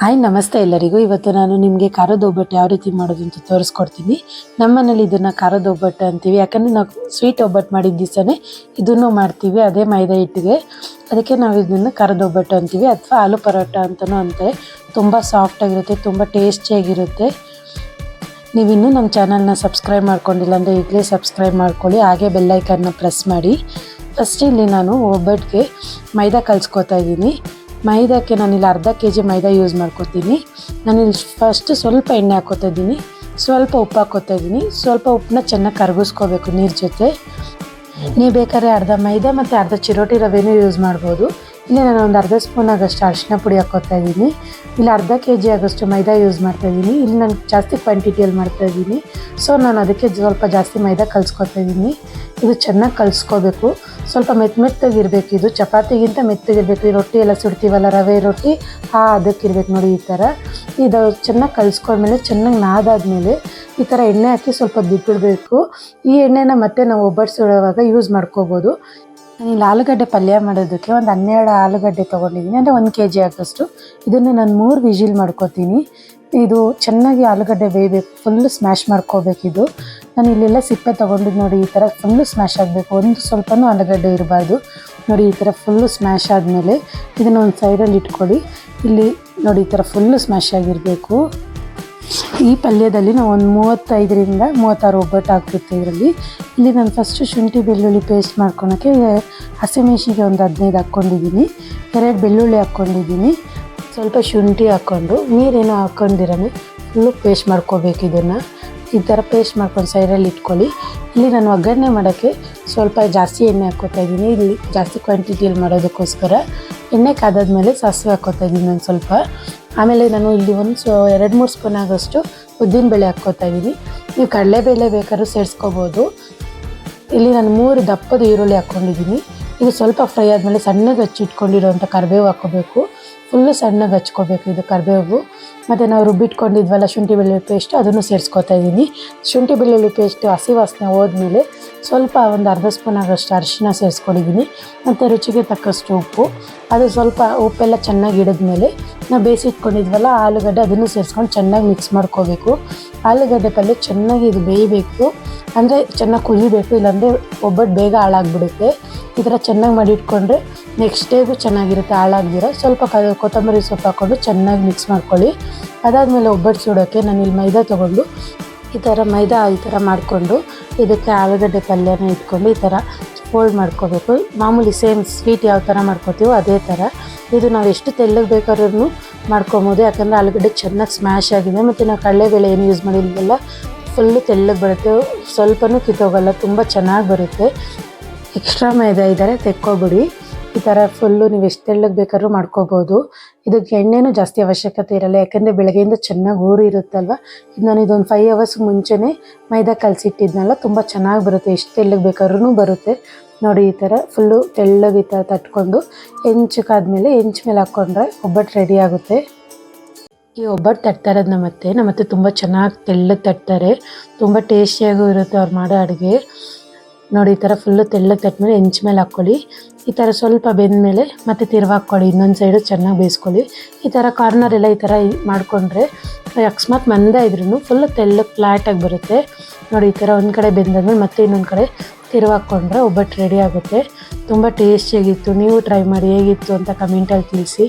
Hi, ನಮಸ್ತೆ ಎಲ್ಲರಿಗೂ. ಇವತ್ತು ನಾನು ನಿಮಗೆ ಖಾರದ ಒಬ್ಬಟ್ಟು ಯಾವ ರೀತಿ ಮಾಡೋದು ಅಂತ ತೋರಿಸ್ಕೊಡ್ತೀನಿ. ನಮ್ಮನೇಲಿ ಇದನ್ನು ಖಾರದ ಒಬ್ಬಟ್ಟು ಅಂತೀವಿ. ಯಾಕಂದರೆ ನಾವು ಸ್ವೀಟ್ ಒಬ್ಬಟ್ಟು ಮಾಡಿದ ದಿವಸನೇ ಇದನ್ನು ಮಾಡ್ತೀವಿ, ಅದೇ ಮೈದಾ ಹಿಟ್ಟಿಗೆ. ಅದಕ್ಕೆ ನಾವು ಇದನ್ನು ಖಾರದ ಒಬ್ಬಟ್ಟು ಅಂತೀವಿ ಅಥವಾ ಆಲೂ ಪರೋಟ ಅಂತಲೂ ಅಂತಾರೆ. ತುಂಬ ಸಾಫ್ಟಾಗಿರುತ್ತೆ ತುಂಬ ಟೇಸ್ಟಿಯಾಗಿರುತ್ತೆ ನೀವಿನ್ನೂ ನಮ್ಮ ಚಾನಲ್ನ ಸಬ್ಸ್ಕ್ರೈಬ್ ಮಾಡ್ಕೊಂಡಿಲ್ಲ ಅಂದರೆ ಈಗಲೇ ಸಬ್ಸ್ಕ್ರೈಬ್ ಮಾಡ್ಕೊಳ್ಳಿ. ಹಾಗೆ ಬೆಲ್ಲೈಕನ್ನ ಪ್ರೆಸ್ ಮಾಡಿ. ಫಸ್ಟ್ ಇಲ್ಲಿ ನಾನು ಒಬ್ಬಟ್ಟಿಗೆ ಮೈದಾ ಕಲಿಸ್ಕೊತಾ ಇದ್ದೀನಿ. ಮೈದಾಕ್ಕೆ ನಾನಿಲ್ಲಿ ಅರ್ಧ ಕೆ ಜಿ ಮೈದಾ ಯೂಸ್ ಮಾಡ್ಕೊತೀನಿ. ನಾನಿಲ್ಲಿ ಫಸ್ಟ್ ಸ್ವಲ್ಪ ಎಣ್ಣೆ ಹಾಕೋತಾ ಇದ್ದೀನಿ. ಸ್ವಲ್ಪ ಉಪ್ಪು ಹಾಕೋತಾ ಇದ್ದೀನಿ. ಸ್ವಲ್ಪ ಉಪ್ಪನ್ನ ಚೆನ್ನಾಗಿ ಕರಗಿಸ್ಕೋಬೇಕು ನೀರು ಜೊತೆ. ನೀವು ಬೇಕಾದ್ರೆ ಅರ್ಧ ಮೈದಾ ಮತ್ತು ಅರ್ಧ ಚಿರೋಟಿ ರವೆನೂ ಯೂಸ್ ಮಾಡ್ಬೋದು. ಇಲ್ಲಿ ನಾನು ಒಂದು ಅರ್ಧ ಸ್ಪೂನ್ ಆಗಷ್ಟು ಅರಿಶಿನ ಪುಡಿ ಹಾಕೋತಾ ಇದ್ದೀನಿ. ಇಲ್ಲಿ ಅರ್ಧ ಕೆ ಜಿ ಆಗಷ್ಟು ಮೈದಾ ಯೂಸ್ ಮಾಡ್ತಾ ಇದ್ದೀನಿ. ಇಲ್ಲಿ ನಾನು ಜಾಸ್ತಿ ಕ್ವಾಂಟಿಟಿಯಲ್ಲಿ ಮಾಡ್ತಾ ಇದ್ದೀನಿ. ಸೊ ನಾನು ಅದಕ್ಕೆ ಸ್ವಲ್ಪ ಜಾಸ್ತಿ ಮೈದಾ ಕಲಿಸ್ಕೊತಾ ಇದ್ದೀನಿ. ಇದು ಚೆನ್ನಾಗಿ ಕಲಿಸ್ಕೋಬೇಕು. ಸ್ವಲ್ಪ ಮೆತ್ತ ಮೆತ್ತಗಿರಬೇಕು ಇದು. ಚಪಾತಿಗಿಂತ ಮೆತ್ತಗಿರಬೇಕು. ಈ ರೊಟ್ಟಿ ಎಲ್ಲ ಸುಡ್ತೀವಲ್ಲ, ರವೆ ರೊಟ್ಟಿ, ಆ ಅದಕ್ಕಿರ್ಬೇಕು ನೋಡಿ ಈ ಥರ. ಇದು ಚೆನ್ನಾಗಿ ಕಲಿಸ್ಕೊಂಡ್ಮೇಲೆ ಚೆನ್ನಾಗಿ ನಾದಾದ್ಮೇಲೆ ಈ ಥರ ಎಣ್ಣೆ ಹಾಕಿ ಸ್ವಲ್ಪ ಬಿಟ್ಬಿಡಬೇಕು. ಈ ಎಣ್ಣೆನ ಮತ್ತೆ ನಾವು ಒಬ್ಬಟ್ಟು ಸುಡುವಾಗ ಯೂಸ್ ಮಾಡ್ಕೋಬೋದು. ನಾನಿಲ್ಲಿ ಆಲೂಗಡ್ಡೆ ಪಲ್ಯ ಮಾಡೋದಕ್ಕೆ ಒಂದು ಹನ್ನೆರಡು ಆಲೂಗಡ್ಡೆ ತೊಗೊಂಡಿದ್ದೀನಿ ಅಂದರೆ ಒಂದು ಕೆ ಜಿ ಆಗೋಷ್ಟು ಇದನ್ನು ನಾನು ಮೂರು ವಿಜಿಲ್ ಮಾಡ್ಕೋತೀನಿ. ಇದು ಚೆನ್ನಾಗಿ ಆಲೂಗಡ್ಡೆ ಬೇಯಬೇಕು. ಫುಲ್ಲು ಸ್ಮ್ಯಾಶ್ ಮಾಡ್ಕೋಬೇಕಿದು ನಾನು ಇಲ್ಲೆಲ್ಲ ಸಿಪ್ಪೆ ತೊಗೊಂಡಿದ್ದು ನೋಡಿ ಈ ಥರ ಫುಲ್ಲು ಸ್ಮ್ಯಾಶ್ ಆಗಬೇಕು. ಒಂದು ಸ್ವಲ್ಪನೂ ಆಲೂಗಡ್ಡೆ ಇರಬಾರ್ದು. ನೋಡಿ ಈ ಥರ ಫುಲ್ಲು ಸ್ಮ್ಯಾಶ್ ಆದಮೇಲೆ ಇದನ್ನು ಒಂದು ಸೈಡಲ್ಲಿ ಇಟ್ಕೊಳ್ಳಿ. ಇಲ್ಲಿ ನೋಡಿ ಈ ಥರ ಫುಲ್ಲು ಸ್ಮ್ಯಾಶ್ ಆಗಿರಬೇಕು. ಈ ಪಲ್ಯದಲ್ಲಿ ನಾವು ಒಂದು ಮೂವತ್ತೈದರಿಂದ ಮೂವತ್ತಾರು ಒಬ್ಬಟ್ಟು ಹಾಕ್ಬಿಡ್ತೀವಿ ಇದರಲ್ಲಿ. ಇಲ್ಲಿ ನಾನು ಫಸ್ಟು ಶುಂಠಿ ಬೆಳ್ಳುಳ್ಳಿ ಪೇಸ್ಟ್ ಮಾಡ್ಕೊಳಕ್ಕೆ ಹಸಿಮೆಣ್ಸಿಗೆ ಒಂದು ಹದಿನೈದು ಹಾಕ್ಕೊಂಡಿದ್ದೀನಿ. ಎರಡು ಬೆಳ್ಳುಳ್ಳಿ ಹಾಕ್ಕೊಂಡಿದ್ದೀನಿ. ಸ್ವಲ್ಪ ಶುಂಠಿ ಹಾಕ್ಕೊಂಡು, ನೀರೇನು ಹಾಕ್ಕೊಂಡಿರೋ ಫುಲ್ಲು ಪೇಸ್ಟ್ ಮಾಡ್ಕೋಬೇಕು ಇದನ್ನು. ಈ ಥರ ಪೇಸ್ಟ್ ಮಾಡ್ಕೊಂಡು ಸೈಡಲ್ಲಿ ಇಟ್ಕೊಳ್ಳಿ. ಇಲ್ಲಿ ನಾನು ಒಗ್ಗರಣೆ ಮಾಡೋಕ್ಕೆ ಸ್ವಲ್ಪ ಜಾಸ್ತಿ ಎಣ್ಣೆ ಹಾಕ್ಕೊತಾ ಇದ್ದೀನಿ. ಇಲ್ಲಿ ಜಾಸ್ತಿ ಕ್ವಾಂಟಿಟಿಯಲ್ಲಿ ಮಾಡೋದಕ್ಕೋಸ್ಕರ ಎಣ್ಣೆ ಕಾದಾದ್ಮೇಲೆ ಸಾಸಿವೆ ಹಾಕ್ಕೋತಾ ಇದ್ದೀನಿ ನಾನು ಸ್ವಲ್ಪ. ಆಮೇಲೆ ನಾನು ಇಲ್ಲಿ ಒಂದು ಸೊ, ಎರಡು ಮೂರು ಸ್ಪೂನ್ ಆಗೋಷ್ಟು ಉದ್ದಿನಬೇಳೆ ಹಾಕ್ಕೋತಾ ಇದ್ದೀನಿ. ನೀವು ಕಡಲೆಬೇಳೆ ಬೇಕಾದ್ರೂ ಸೇರಿಸ್ಕೋಬೋದು. ಇಲ್ಲಿ ನಾನು ಮೂರು ದಪ್ಪದ ಈರುಳ್ಳಿ ಹಾಕ್ಕೊಂಡಿದ್ದೀನಿ. ಇದು ಸ್ವಲ್ಪ ಫ್ರೈ ಆದಮೇಲೆ ಸಣ್ಣಗೆ ಹಚ್ಚಿಟ್ಕೊಂಡಿರೋಂಥ ಕರಿಬೇವು ಹಾಕ್ಕೋಬೇಕು. ಫುಲ್ಲು ಸಣ್ಣಗೆ ಹಚ್ಕೋಬೇಕು ಇದು ಕರಿಬೇವು. ಮತ್ತು ನಾವು ರುಬ್ಬಿಟ್ಕೊಂಡಿದ್ವಲ್ಲ ಶುಂಠಿ ಬೆಳ್ಳುಳ್ಳಿ ಪೇಸ್ಟ್ ಅದನ್ನು ಸೇರಿಸ್ಕೊತಾ ಇದ್ದೀನಿ. ಶುಂಠಿ ಬೆಳ್ಳುಳ್ಳಿ ಪೇಸ್ಟ್ ಹಸಿ ವಾಸನೆ ಹೋದ್ಮೇಲೆ ಸ್ವಲ್ಪ ಒಂದು ಅರ್ಧ ಸ್ಪೂನ್ ಆಗೋಷ್ಟು ಅರಿಶಿನ ಸೇರಿಸ್ಕೊಂಡಿದ್ದೀನಿ. ಮತ್ತು ರುಚಿಗೆ ತಕ್ಕಷ್ಟು ಉಪ್ಪು. ಅದು ಸ್ವಲ್ಪ ಉಪ್ಪೆಲ್ಲ ಚೆನ್ನಾಗಿ ಹಿಡಿದ್ಮೇಲೆ ನಾವು ಬೇಯಿಸಿಟ್ಕೊಂಡಿದ್ವಲ್ಲ ಆಲೂಗಡ್ಡೆ ಅದನ್ನು ಸೇರಿಸ್ಕೊಂಡು ಚೆನ್ನಾಗಿ ಮಿಕ್ಸ್ ಮಾಡ್ಕೋಬೇಕು. ಆಲೂಗಡ್ಡೆ ಪಲ್ಯ ಚೆನ್ನಾಗಿ ಇದು ಬೇಯಬೇಕು. ಅಂದರೆ ಚೆನ್ನಾಗಿ ಕುದಿಬೇಕು ಇಲ್ಲಾಂದರೆ ಒಬ್ಬಟ್ಟು ಬೇಗ ಹಾಳಾಗ್ಬಿಡುತ್ತೆ. ಈ ಥರ ಚೆನ್ನಾಗಿ ಮಾಡಿ ಇಟ್ಕೊಂಡ್ರೆ ನೆಕ್ಸ್ಟ್ ಡೇಗೂ ಚೆನ್ನಾಗಿರುತ್ತೆ, ಹಾಳಾಗ್ದಿರೋ. ಸ್ವಲ್ಪ ಕ, ಕೊತ್ತಂಬರಿ ಸೊಪ್ಪು ಹಾಕ್ಕೊಂಡು ಚೆನ್ನಾಗಿ ಮಿಕ್ಸ್ ಮಾಡ್ಕೊಳ್ಳಿ. ಅದಾದಮೇಲೆ ಒಬ್ಬಟ್ಟು ಸುಡೋಕ್ಕೆ ನಾನು ಇಲ್ಲಿ ಮೈದಾ ತೊಗೊಂಡು, ಈ ಥರ ಮೈದಾ, ಈ ಥರ ಮಾಡಿಕೊಂಡು, ಇದಕ್ಕೆ ಆಲೂಗಡ್ಡೆ ಪಲ್ಯನ ಇಟ್ಕೊಂಡು ಈ ಥರ ಫೋಲ್ಡ್ ಮಾಡ್ಕೋಬೇಕು. ಮಾಮೂಲಿ ಸೇಮ್ ಸ್ವೀಟ್ ಯಾವ ಥರ ಮಾಡ್ಕೋತೀವೋ ಅದೇ ಥರ ಇದು ನಾವು ಎಷ್ಟು ತೆಳ್ಳಗೆ ಬೇಕಾದ್ರೂ ಮಾಡ್ಕೊಬೋದು. ಯಾಕಂದರೆ ಆಲೂಗಡ್ಡೆ ಚೆನ್ನಾಗಿ ಸ್ಮ್ಯಾಶ್ ಆಗಿದೆ. ಮತ್ತು ನಾವು ಕಡಲೆಬೇಳೆ ಏನು ಯೂಸ್ ಮಾಡಿಲ್ವಲ್ಲ ಫುಲ್ಲು ತೆಳ್ಳಗೆ ಬರುತ್ತೆ. ಸ್ವಲ್ಪನೂ ಕಿತ್ತೋಗಲ್ಲ, ತುಂಬ ಚೆನ್ನಾಗಿ ಬರುತ್ತೆ. ಎಕ್ಸ್ಟ್ರಾ ಮೈದಾ ಇದ್ದಾರೆ ತೆಕ್ಕೋಬಿಡಿ. ಈ ಥರ ಫುಲ್ಲು ನೀವು ಎಷ್ಟು ತೆಳ್ಳಗೆ ಬೇಕಾದ್ರೂ ಮಾಡ್ಕೋಬೋದು. ಇದಕ್ಕೆ ಎಣ್ಣೆನೂ ಜಾಸ್ತಿ ಅವಶ್ಯಕತೆ ಇರಲ್ಲ, ಯಾಕಂದರೆ ಬೆಳಗ್ಗೆಯಿಂದ ಚೆನ್ನಾಗಿ ಊರು ಇರುತ್ತಲ್ವ? ಇದು ನಾನು ಇದೊಂದು ಫೈವ್ ಅವರ್ಸ್ ಮುಂಚೆನೇ ಮೈದಾ ಕಲಸಿಟ್ಟಿದ್ನಲ್ಲ ತುಂಬ ಚೆನ್ನಾಗಿ ಬರುತ್ತೆ. ಎಷ್ಟು ತೆಳ್ಳಗೆ ಬೇಕಾದ್ರೂ ಬರುತ್ತೆ. ನೋಡಿ, ಈ ಥರ ಫುಲ್ಲು ತೆಳ್ಳಗೆ ಈ ಥರ ತಟ್ಕೊಂಡು ಹೆಂಚಕ್ಕಾದ್ಮೇಲೆ ಹೆಂಚ್ ಮೇಲೆ ಹಾಕ್ಕೊಂಡ್ರೆ ಒಬ್ಬಟ್ಟು ರೆಡಿ ಆಗುತ್ತೆ. ಈ ಒಬ್ಬಟ್ಟು ತಟ್ತಾ ಇರೋದು ನಮ್ಮತ್ತೆ ನಮ್ಮತ್ತೆ ತುಂಬ ಚೆನ್ನಾಗಿ ತೆಳ್ಳಗೆ ತಟ್ತಾರೆ. ತುಂಬ ಟೇಸ್ಟಿಯಾಗೂ ಇರುತ್ತೆ ಅವ್ರು ಮಾಡೋ ಅಡುಗೆ. ನೋಡಿ, ಈ ಥರ ಫುಲ್ಲು ತೆಳ್ಳಗೆ ತಟ್ಟಮೇಲೆ ಹೆಂಚ್ ಮೇಲೆ ಹಾಕ್ಕೊಳ್ಳಿ. ಈ ಥರ ಸ್ವಲ್ಪ ಬೆಂದಮೇಲೆ ಮತ್ತೆ ತಿರ್ವಾಕ್ಕೊಳ್ಳಿ ಇನ್ನೊಂದು ಸೈಡು ಚೆನ್ನಾಗಿ ಬೇಯಿಸ್ಕೊಳ್ಳಿ. ಈ ಥರ ಕಾರ್ನರ್ ಎಲ್ಲ ಈ ಥರ ಮಾಡಿಕೊಂಡ್ರೆ ಅಕಸ್ಮಾತ್ ಮಂದ ಇದ್ರೂ ಫುಲ್ಲು ತೆಳ್ಳಗೆ ಫ್ಲ್ಯಾಟಾಗಿ ಬರುತ್ತೆ. ನೋಡಿ, ಈ ಥರ ಒಂದು ಕಡೆ ಬೆಂದಾದ್ಮೇಲೆ ಮತ್ತೆ ಇನ್ನೊಂದು ಕಡೆ ತಿರ್ವಾಕ್ಕೊಂಡ್ರೆ ಒಬ್ಬಟ್ಟು ರೆಡಿ ಆಗುತ್ತೆ. ತುಂಬ ಟೇಸ್ಟಿಯಾಗಿತ್ತು ನೀವು ಟ್ರೈ ಮಾಡಿ ಹೇಗಿತ್ತು ಅಂತ ಕಮೆಂಟಲ್ಲಿ ತಿಳಿಸಿ.